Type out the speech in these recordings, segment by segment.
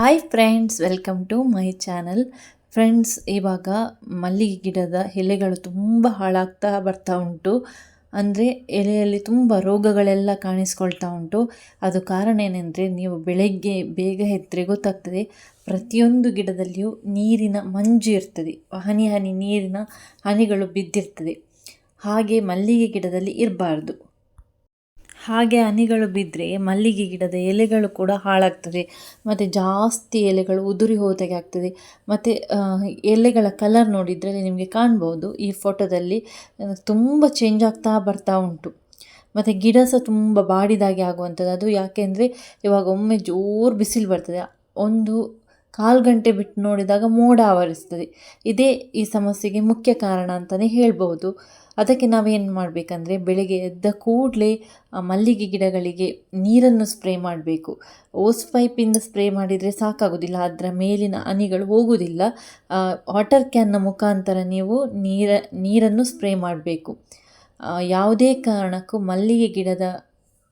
Hi friends welcome to my channel friends ಇವಾಗ ಮಲ್ಲಿಗೆ ಗಿಡದ ಎಲೆಗಳು ತುಂಬ ಹಾಳಾಗ್ತಾ ಬರ್ತಾ ಉಂಟು. ಅಂದರೆ ಎಲೆಯಲ್ಲಿ ತುಂಬ ರೋಗಗಳೆಲ್ಲ ಕಾಣಿಸ್ಕೊಳ್ತಾ ಉಂಟು. ಅದು ಕಾರಣ ಏನೆಂದರೆ ನೀವು ಬೆಳಗ್ಗೆ ಬೇಗ ಎದ್ದರೆ ಗೊತ್ತಾಗ್ತದೆ, ಪ್ರತಿಯೊಂದು ಗಿಡದಲ್ಲಿಯೂ ನೀರಿನ ಮಂಜು ಇರ್ತದೆ. ಹನಿ ಹನಿ ನೀರಿನ ಹನಿಗಳು ಬಿದ್ದಿರ್ತದೆ. ಹಾಗೆ ಮಲ್ಲಿಗೆ ಗಿಡದಲ್ಲಿ ಇರಬಾರ್ದು. ಹಾಗೆ ಹನಿಗಳು ಬಿದ್ದರೆ ಮಲ್ಲಿಗೆ ಗಿಡದ ಎಲೆಗಳು ಕೂಡ ಹಾಳಾಗ್ತದೆ. ಮತ್ತು ಜಾಸ್ತಿ ಎಲೆಗಳು ಉದುರಿ ಹೋದಾಗೆ ಆಗ್ತದೆ. ಮತ್ತು ಎಲೆಗಳ ಕಲರ್ ನೋಡಿದರೆ ನಿಮಗೆ ಕಾಣ್ಬೋದು. ಈ ಫೋಟೋದಲ್ಲಿ ತುಂಬ ಚೇಂಜ್ ಆಗ್ತಾ ಬರ್ತಾ ಉಂಟು. ಮತ್ತು ಗಿಡ ಸಹ ತುಂಬ ಬಾಡಿದಾಗೆ ಆಗುವಂಥದ್ದು. ಅದು ಯಾಕೆಂದರೆ ಇವಾಗ ಒಮ್ಮೆ ಜೋರು ಬಿಸಿಲು ಬರ್ತದೆ. ಒಂದು ಕಾಲು ಗಂಟೆ ಬಿಟ್ಟು ನೋಡಿದಾಗ ಮೋಡ ಆವರಿಸ್ತದೆ. ಇದೇ ಈ ಸಮಸ್ಯೆಗೆ ಮುಖ್ಯ ಕಾರಣ ಅಂತಲೇ ಹೇಳ್ಬೋದು ಅದಕ್ಕೆ ನಾವೇನು ಮಾಡಬೇಕಂದ್ರೆ ಬೆಳಗ್ಗೆ ಎದ್ದ ಕೂಡಲೇ ಮಲ್ಲಿಗೆ ಗಿಡಗಳಿಗೆ ನೀರನ್ನು ಸ್ಪ್ರೇ ಮಾಡಬೇಕು. ಓಸ್ ಪೈಪಿಂದ ಸ್ಪ್ರೇ ಮಾಡಿದರೆ ಸಾಕಾಗೋದಿಲ್ಲ. ಅದರ ಮೇಲಿನ ಹನಿಗಳು ಹೋಗುವುದಿಲ್ಲ ವಾಟರ್ ಕ್ಯಾನ್ನ ಮುಖಾಂತರ ನೀವು ನೀರ, ನೀರನ್ನು ಸ್ಪ್ರೇ ಮಾಡಬೇಕು. ಯಾವುದೇ ಕಾರಣಕ್ಕೂ ಮಲ್ಲಿಗೆ ಗಿಡದ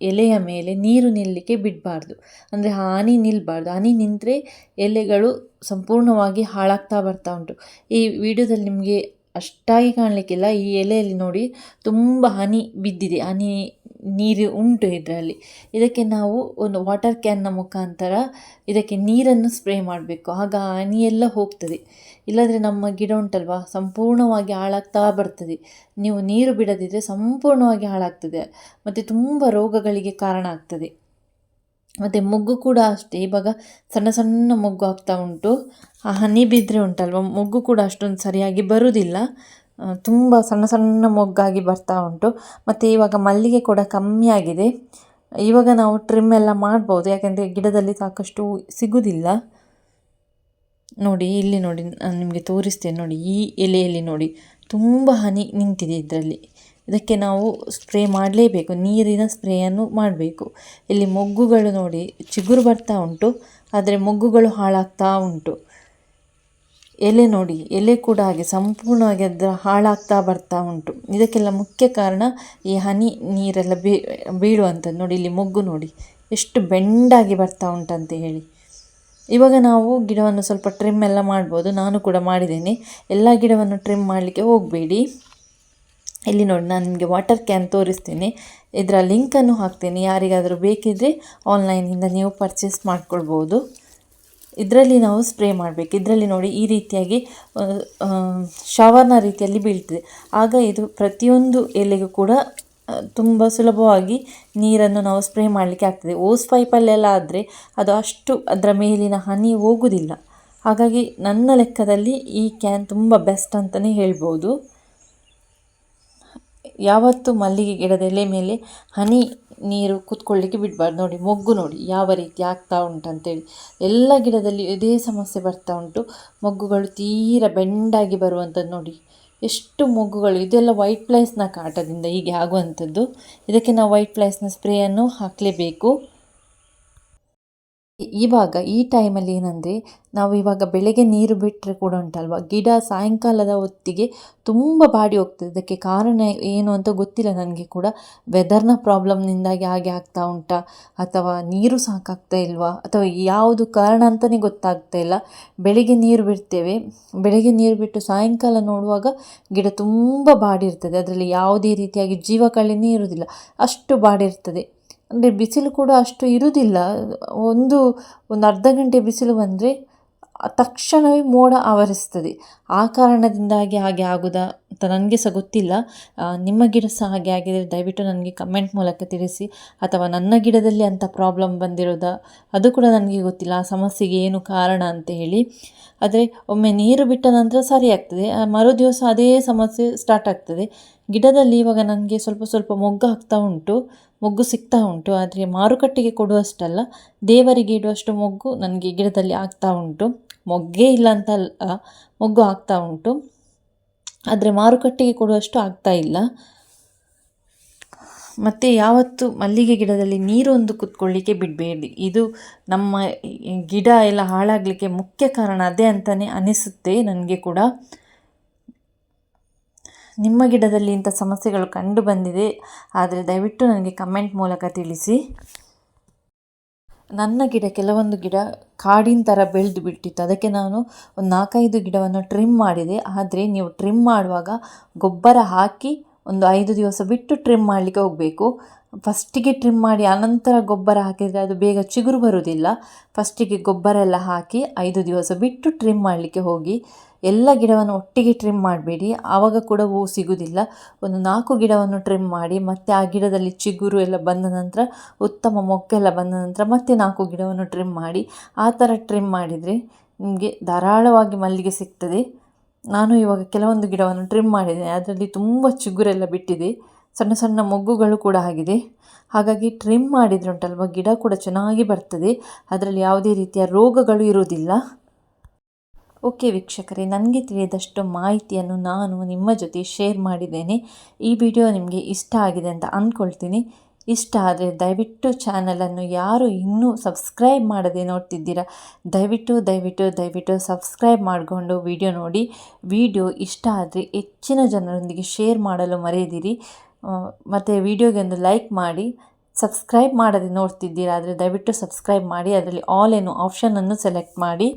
ಎಲೆಯ ಮೇಲೆ ನೀರು ನಿಲ್ಲಲಿಕ್ಕೆ ಬಿಡಬಾರ್ದು. ಅಂದರೆ ಹನಿ ನಿಲ್ಲಬಾರ್ದು ಹನಿ ನಿಂತರೆ ಎಲೆಗಳು ಸಂಪೂರ್ಣವಾಗಿ ಹಾಳಾಗ್ತಾ ಬರ್ತಾ ಉಂಟು. ಈ ವಿಡಿಯೋದಲ್ಲಿ ನಿಮಗೆ ಅಷ್ಟಾಗಿ ಕಾಣಲಿಕ್ಕಿಲ್ಲ. ಈ ಎಲೆಯಲ್ಲಿ ನೋಡಿ ತುಂಬ ಹನಿ ಬಿದ್ದಿದೆ. ಹನಿ ನೀರು ಉಂಟು ಇದರಲ್ಲಿ. ಇದಕ್ಕೆ ನಾವು ಒಂದು ವಾಟರ್ ಕ್ಯಾನ್ನ ಮುಖಾಂತರ ಇದಕ್ಕೆ ನೀರನ್ನು ಸ್ಪ್ರೇ ಮಾಡಬೇಕು. ಆಗ ಹನಿ ಎಲ್ಲ ಹೋಗ್ತದೆ. ಇಲ್ಲದ್ರೆ ನಮ್ಮ ಗಿಡ ಉಂಟಲ್ವಾ? ಸಂಪೂರ್ಣವಾಗಿ ಹಾಳಾಗ್ತಾ ಬರ್ತದೆ. ನೀವು ನೀರು ಬಿಡದಿದ್ದರೆ ಸಂಪೂರ್ಣವಾಗಿ ಹಾಳಾಗ್ತದೆ. ಮತ್ತು ತುಂಬ ರೋಗಗಳಿಗೆ ಕಾರಣ ಆಗ್ತದೆ. ಮತ್ತು ಮೊಗ್ಗು ಕೂಡ ಅಷ್ಟೇ. ಇವಾಗ ಸಣ್ಣ ಸಣ್ಣ ಮೊಗ್ಗು ಆಗ್ತಾ ಉಂಟು. ಆ ಹನಿ ಬಿದ್ದರೆ ಉಂಟಲ್ವ? ಮೊಗ್ಗು ಕೂಡ ಅಷ್ಟೊಂದು ಸರಿಯಾಗಿ ಬರುವುದಿಲ್ಲ ತುಂಬ ಸಣ್ಣ ಸಣ್ಣ ಮೊಗ್ಗಾಗಿ ಬರ್ತಾ ಉಂಟು. ಮತ್ತು ಇವಾಗ ಮಲ್ಲಿಗೆ ಕೂಡ ಕಮ್ಮಿ ಆಗಿದೆ. ಇವಾಗ ನಾವು ಟ್ರಿಮ್ ಎಲ್ಲ ಮಾಡ್ಬೋದು. ಯಾಕೆಂದರೆ ಗಿಡದಲ್ಲಿ ಸಾಕಷ್ಟು ಸಿಗುವುದಿಲ್ಲ ನೋಡಿ, ಇಲ್ಲಿ ನೋಡಿ ನಾನು ನಿಮಗೆ ತೋರಿಸ್ತೇನೆ ನೋಡಿ. ಈ ಎಲೆಯಲ್ಲಿ ನೋಡಿ, ತುಂಬ ಹನಿ ನಿಂತಿದೆ ಇದರಲ್ಲಿ. ಇದಕ್ಕೆ ನಾವು ಸ್ಪ್ರೇ ಮಾಡಲೇಬೇಕು, ನೀರಿನ ಸ್ಪ್ರೇಯನ್ನು ಮಾಡಬೇಕು. ಇಲ್ಲಿ ಮೊಗ್ಗುಗಳು ನೋಡಿ, ಚಿಗುರು ಬರ್ತಾ ಉಂಟು, ಆದರೆ ಮೊಗ್ಗುಗಳು ಹಾಳಾಗ್ತಾ ಉಂಟು. ಎಲೆ ನೋಡಿ, ಎಲೆ ಕೂಡ ಹಾಗೆ ಸಂಪೂರ್ಣವಾಗಿ ಅದರ ಹಾಳಾಗ್ತಾ ಬರ್ತಾ ಉಂಟು. ಇದಕ್ಕೆಲ್ಲ ಮುಖ್ಯ ಕಾರಣ ಈ ಹನಿ ನೀರೆಲ್ಲ ಬೀ, ಬೀಳುವಂಥದ್ದು ನೋಡಿ, ಇಲ್ಲಿ ಮೊಗ್ಗು ನೋಡಿ, ಎಷ್ಟು ಬೆಂಡಾಗಿ ಬರ್ತಾ ಉಂಟಂತ ಹೇಳಿ. ಇವಾಗ ನಾವು ಗಿಡವನ್ನು ಸ್ವಲ್ಪ ಟ್ರಿಮ್ ಎಲ್ಲ ಮಾಡ್ಬೋದು, ನಾನು ಕೂಡ ಮಾಡಿದ್ದೇನೆ. ಎಲ್ಲ ಗಿಡವನ್ನು ಟ್ರಿಮ್ ಮಾಡಲಿಕ್ಕೆ ಹೋಗಬೇಡಿ. ಇಲ್ಲಿ ನೋಡಿ, ನಾನು ನಿಮಗೆ ವಾಟರ್ ಕ್ಯಾನ್ ತೋರಿಸ್ತೀನಿ. ಇದರ ಲಿಂಕನ್ನು ಹಾಕ್ತೀನಿ. ಯಾರಿಗಾದರೂ ಬೇಕಿದ್ದರೆ ಆನ್ಲೈನಿಂದ ನೀವು ಪರ್ಚೇಸ್ ಮಾಡ್ಕೊಳ್ಬೋದು. ಇದರಲ್ಲಿ ನಾವು ಸ್ಪ್ರೇ ಮಾಡಬೇಕು. ಇದರಲ್ಲಿ ನೋಡಿ, ಈ ರೀತಿಯಾಗಿ ಶವರ್ನ ರೀತಿಯಲ್ಲಿ ಬೀಳ್ತದೆ. ಆಗ ಇದು ಪ್ರತಿಯೊಂದು ಎಲೆಗೂ ಕೂಡ ತುಂಬ ಸುಲಭವಾಗಿ ನೀರನ್ನು ನಾವು ಸ್ಪ್ರೇ ಮಾಡಲಿಕ್ಕೆ ಆಗ್ತದೆ. ಓಸ್ ಪೈಪಲ್ಲೆಲ್ಲ ಆದರೆ ಅದು ಅಷ್ಟು ಅದರ ಮೇಲಿನ ಹನಿ ಹೋಗುವುದಿಲ್ಲ ಹಾಗಾಗಿ ನನ್ನ ಲೆಕ್ಕದಲ್ಲಿ ಈ ಕ್ಯಾನ್ ತುಂಬ ಬೆಸ್ಟ್ ಅಂತಲೇ ಹೇಳ್ಬೋದು. ಯಾವತ್ತು ಮಲ್ಲಿಗೆ ಗಿಡದ ಎಲೆ ಮೇಲೆ ಹನಿ ನೀರು ಕೂತ್ಕೊಳ್ಳಿಕ್ಕೆ ಬಿಡಬಾರ್ದು. ನೋಡಿ, ಮೊಗ್ಗು ನೋಡಿ, ಯಾವ ರೀತಿ ಆಗ್ತಾ ಉಂಟಂತೇಳಿ. ಎಲ್ಲ ಗಿಡದಲ್ಲಿ ಇದೇ ಸಮಸ್ಯೆ ಬರ್ತಾ ಉಂಟು. ಮೊಗ್ಗುಗಳು ತೀರ ಬೆಂಡಾಗಿ ಬರುವಂಥದ್ದು ನೋಡಿ. ಎಷ್ಟು ಮೊಗ್ಗುಗಳು. ಇದೆಲ್ಲ ವೈಟ್ ಪ್ಲೇಸ್ನ ಕಾಟದಿಂದ ಹೀಗೆ ಆಗುವಂಥದ್ದು. ಇದಕ್ಕೆ ನಾವು ವೈಟ್ ಪ್ಲೇಸ್ನ ಸ್ಪ್ರೇಯನ್ನು ಹಾಕಲೇಬೇಕು. ಇವಾಗ ಈ ಟೈಮಲ್ಲಿ ಏನಂದರೆ, ನಾವು ಇವಾಗ ಬೆಳಗ್ಗೆ ನೀರು ಬಿಟ್ಟರೆ ಕೂಡ ಉಂಟಲ್ವ? ಗಿಡ ಸಾಯಂಕಾಲದ ಹೊತ್ತಿಗೆ ತುಂಬ ಬಾಡಿ ಹೋಗ್ತದೆ. ಅದಕ್ಕೆ ಕಾರಣ ಏನು ಅಂತ ಗೊತ್ತಿಲ್ಲ ನನಗೆ ಕೂಡ. ವೆದರ್ನ ಪ್ರಾಬ್ಲಮ್ನಿಂದಾಗಿ ಹಾಗೆ ಆಗ್ತಾ ಉಂಟಾ? ಅಥವಾ ನೀರು ಸಾಕಾಗ್ತಾ ಇಲ್ವಾ? ಅಥವಾ ಯಾವುದು ಕಾರಣ ಅಂತಲೇ ಗೊತ್ತಾಗ್ತಾ ಇಲ್ಲ. ಬೆಳಗ್ಗೆ ನೀರು ಬಿಡ್ತೇವೆ. ಬೆಳಗ್ಗೆ ನೀರು ಬಿಟ್ಟು ಸಾಯಂಕಾಲ ನೋಡುವಾಗ ಗಿಡ ತುಂಬ ಬಾಡಿರ್ತದೆ ಅದರಲ್ಲಿ ಯಾವುದೇ ರೀತಿಯಾಗಿ ಜೀವಕಳೆನೇ ಇರುವುದಿಲ್ಲ ಅಷ್ಟು ಬಾಡಿರ್ತದೆ ಅಂದರೆ ಬಿಸಿಲು ಕೂಡ ಅಷ್ಟು ಇರುವುದಿಲ್ಲ. ಒಂದು ಒಂದು ಅರ್ಧ ಗಂಟೆ ಬಿಸಿಲು ಬಂದರೆ ತಕ್ಷಣವೇ ಮೋಡ ಆವರಿಸ್ತದೆ. ಆ ಕಾರಣದಿಂದಾಗಿ ಹಾಗೆ ಆಗುವುದಾ ನನಗೆ ಸಹ ಗೊತ್ತಿಲ್ಲ. ನಿಮ್ಮ ಗಿಡ ಸಹ ಹಾಗೆ ಆಗಿದ್ದರೆ ದಯವಿಟ್ಟು ನನಗೆ ಕಮೆಂಟ್ ಮೂಲಕ ತಿಳಿಸಿ. ಅಥವಾ ನನ್ನ ಗಿಡದಲ್ಲಿ ಅಂಥ ಪ್ರಾಬ್ಲಮ್ ಬಂದಿರೋದಾ? ಅದು ಕೂಡ ನನಗೆ ಗೊತ್ತಿಲ್ಲ. ಆ ಸಮಸ್ಯೆಗೆ ಏನು ಕಾರಣ ಅಂತ ಹೇಳಿ. ಆದರೆ ಒಮ್ಮೆ ನೀರು ಬಿಟ್ಟ ನಂತರ ಸರಿ ಆಗ್ತದೆ. ಮರು ದಿವಸ ಅದೇ ಸಮಸ್ಯೆ ಸ್ಟಾರ್ಟ್ ಆಗ್ತದೆ. ಗಿಡದಲ್ಲಿ ಇವಾಗ ನನಗೆ ಸ್ವಲ್ಪ ಸ್ವಲ್ಪ ಮೊಗ್ಗು ಆಗ್ತಾ ಉಂಟು. ಮೊಗ್ಗು ಸಿಗ್ತಾ ಉಂಟು. ಆದರೆ ಮಾರುಕಟ್ಟೆಗೆ ಕೊಡುವಷ್ಟಲ್ಲ. ದೇವರಿಗೆ ಇಡುವಷ್ಟು ಮೊಗ್ಗು ನನಗೆ ಗಿಡದಲ್ಲಿ ಆಗ್ತಾ ಉಂಟು. ಮೊಗ್ಗೇ ಇಲ್ಲ ಅಂತ ಮೊಗ್ಗು ಆಗ್ತಾ ಉಂಟು. ಆದರೆ ಮಾರುಕಟ್ಟೆಗೆ ಕೊಡುವಷ್ಟು ಆಗ್ತಾ ಇಲ್ಲ. ಮತ್ತು ಯಾವತ್ತು ಮಲ್ಲಿಗೆ ಗಿಡದಲ್ಲಿ ನೀರೊಂದು ಕುತ್ಕೊಳ್ಳಿಕ್ಕೆ ಬಿಡಬೇಡಿ. ಇದು ನಮ್ಮ ಗಿಡ ಎಲ್ಲ ಹಾಳಾಗಲಿಕ್ಕೆ ಮುಖ್ಯ ಕಾರಣ ಅದೇ ಅಂತಲೇ ಅನಿಸುತ್ತೆ ನನಗೆ ಕೂಡ. ನಿಮ್ಮ ಗಿಡದಲ್ಲಿ ಇಂಥ ಸಮಸ್ಯೆಗಳು ಕಂಡು ಬಂದಿದೆ. ಆದರೆ ದಯವಿಟ್ಟು ನನಗೆ ಕಮೆಂಟ್ ಮೂಲಕ ತಿಳಿಸಿ. ನನ್ನ ಗಿಡ ಕೆಲವೊಂದು ಗಿಡ ಕಾಡಿನ ಥರ ಬೆಳೆದು ಬಿಟ್ಟಿತ್ತು. ಅದಕ್ಕೆ ನಾನು ಒಂದು ನಾಲ್ಕೈದು ಗಿಡವನ್ನು ಟ್ರಿಮ್ ಮಾಡಿದೆ. ಆದರೆ ನೀವು ಟ್ರಿಮ್ ಮಾಡುವಾಗ ಗೊಬ್ಬರ ಹಾಕಿ ಒಂದು ಐದು ದಿವಸ ಬಿಟ್ಟು ಟ್ರಿಮ್ ಮಾಡಲಿಕ್ಕೆ ಹೋಗಬೇಕು. ಫಸ್ಟಿಗೆ ಟ್ರಿಮ್ ಮಾಡಿ ಅನಂತರ ಗೊಬ್ಬರ ಹಾಕಿದರೆ ಅದು ಬೇಗ ಚಿಗುರು ಬರುವುದಿಲ್ಲ. ಫಸ್ಟಿಗೆ ಗೊಬ್ಬರ ಎಲ್ಲ ಹಾಕಿ ಐದು ದಿವಸ ಬಿಟ್ಟು ಟ್ರಿಮ್ ಮಾಡಲಿಕ್ಕೆ ಹೋಗಿ. ಎಲ್ಲ ಗಿಡವನ್ನು ಒಟ್ಟಿಗೆ ಟ್ರಿಮ್ ಮಾಡಬೇಡಿ. ಆವಾಗ ಕೂಡ ಹೂವು ಸಿಗುವುದಿಲ್ಲ ಒಂದು ನಾಲ್ಕು ಗಿಡವನ್ನು ಟ್ರಿಮ್ ಮಾಡಿ, ಮತ್ತೆ ಆ ಗಿಡದಲ್ಲಿ ಚಿಗುರು ಎಲ್ಲ ಬಂದ ನಂತರ, ಉತ್ತಮ ಮೊಗ್ಗೆಲ್ಲ ಬಂದ ನಂತರ ಮತ್ತೆ ನಾಲ್ಕು ಗಿಡವನ್ನು ಟ್ರಿಮ್ ಮಾಡಿ, ಆ ಥರ ಟ್ರಿಮ್ ಮಾಡಿದರೆ ನಿಮಗೆ ಧಾರಾಳವಾಗಿ ಮಲ್ಲಿಗೆ ಸಿಗ್ತದೆ. ನಾನು ಇವಾಗ ಕೆಲವೊಂದು ಗಿಡವನ್ನು ಟ್ರಿಮ್ ಮಾಡಿದ್ದೇನೆ. ಅದರಲ್ಲಿ ತುಂಬ ಚಿಗುರೆಲ್ಲ ಬಿಟ್ಟಿದೆ. ಸಣ್ಣ ಸಣ್ಣ ಮೊಗ್ಗುಗಳು ಕೂಡ ಆಗಿದೆ. ಹಾಗಾಗಿ ಟ್ರಿಮ್ ಮಾಡಿದರೆ ಉಂಟಲ್ವ? ಗಿಡ ಕೂಡ ಚೆನ್ನಾಗಿ ಬರ್ತದೆ. ಅದರಲ್ಲಿ ಯಾವುದೇ ರೀತಿಯ ರೋಗಗಳು ಇರುವುದಿಲ್ಲ. ಓಕೆ ವೀಕ್ಷಕರೇ, ನನಗೆ ತಿಳಿದಷ್ಟು ಮಾಹಿತಿಯನ್ನು ನಾನು ನಿಮ್ಮ ಜೊತೆ ಶೇರ್ ಮಾಡಿದ್ದೇನೆ. ಈ ವಿಡಿಯೋ ನಿಮಗೆ ಇಷ್ಟ ಆಗಿದೆ ಅಂತ ಅಂದ್ಕೊಳ್ತೀನಿ. ಇಷ್ಟ ಆದರೆ ದಯವಿಟ್ಟು ಚಾನಲನ್ನು ಯಾರು ಇನ್ನೂ ಸಬ್ಸ್ಕ್ರೈಬ್ ಮಾಡದೆ ನೋಡ್ತಿದ್ದೀರಾ, ದಯವಿಟ್ಟು ದಯವಿಟ್ಟು ದಯವಿಟ್ಟು ಸಬ್ಸ್ಕ್ರೈಬ್ ಮಾಡಿಕೊಂಡು ವಿಡಿಯೋ ನೋಡಿ. ವಿಡಿಯೋ ಇಷ್ಟ ಆದರೆ ಹೆಚ್ಚಿನ ಜನರೊಂದಿಗೆ ಶೇರ್ ಮಾಡಲು ಮರೆಯದಿರಿ. ಮತ್ತು ವಿಡಿಯೋಗೆ ಒಂದು ಲೈಕ್ ಮಾಡಿ. ಸಬ್ಸ್ಕ್ರೈಬ್ ಮಾಡದೆ ನೋಡ್ತಿದ್ದೀರಾ ಆದರೆ ದಯವಿಟ್ಟು ಸಬ್ಸ್ಕ್ರೈಬ್ ಮಾಡಿ. ಅದರಲ್ಲಿ ಆಲ್ ಏನು ಆಪ್ಷನನ್ನು ಸೆಲೆಕ್ಟ್ ಮಾಡಿ.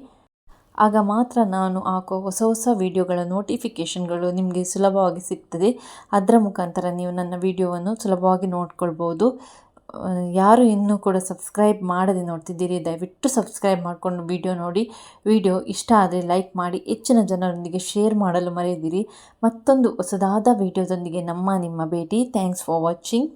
ಆಗ ಮಾತ್ರ ನಾನು ಹಾಕೋ ಹೊಸ ಹೊಸ ವೀಡಿಯೋಗಳ ನೋಟಿಫಿಕೇಷನ್ಗಳು ನಿಮಗೆ ಸುಲಭವಾಗಿ ಸಿಗ್ತದೆ. ಅದರ ಮುಖಾಂತರ ನೀವು ನನ್ನ ವಿಡಿಯೋವನ್ನು ಸುಲಭವಾಗಿ ನೋಡ್ಕೊಳ್ಬೋದು. ಯಾರು ಇನ್ನೂ ಕೂಡ ಸಬ್ಸ್ಕ್ರೈಬ್ ಮಾಡದೆ ನೋಡ್ತಿದ್ದೀರಿ, ದಯವಿಟ್ಟು ಸಬ್ಸ್ಕ್ರೈಬ್ ಮಾಡಿಕೊಂಡು ವಿಡಿಯೋ ನೋಡಿ. ವಿಡಿಯೋ ಇಷ್ಟ ಆದರೆ ಲೈಕ್ ಮಾಡಿ, ಹೆಚ್ಚಿನ ಜನರೊಂದಿಗೆ ಶೇರ್ ಮಾಡಲು ಮರೆಯದಿರಿ. ಮತ್ತೊಂದು ಹೊಸದಾದ ವಿಡಿಯೋದೊಂದಿಗೆ ನಮ್ಮ ನಿಮ್ಮ ಭೇಟಿ. Thanks for watching.